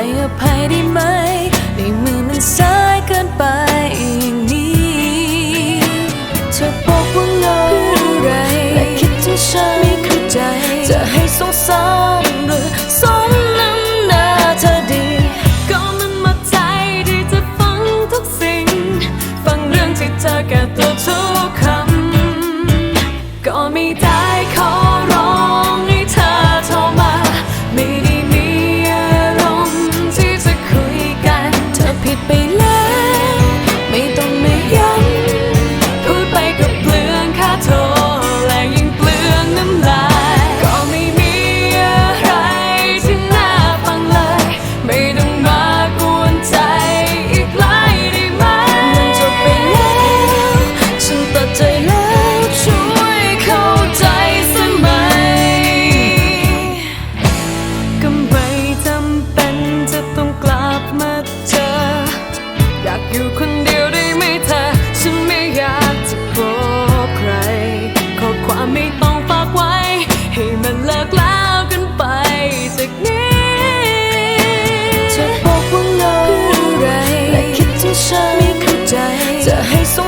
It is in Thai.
ให้อภัยได้ไหม ในมือมันสายเกินไปอย่างนี้เธอบอกว่าเงาออะไรและคิดถึงฉันไม่เข้าใจ จะให้สงสารหรือสมน้ำหน้าเธอดี ก็มันมาใจที่จะฟังทุกสิ่ง ฟังเรื่องที่เธอแก่ตัวทุกคำก็ไม่ได้ ที่ฉันไม่เข้าใจจะให้สง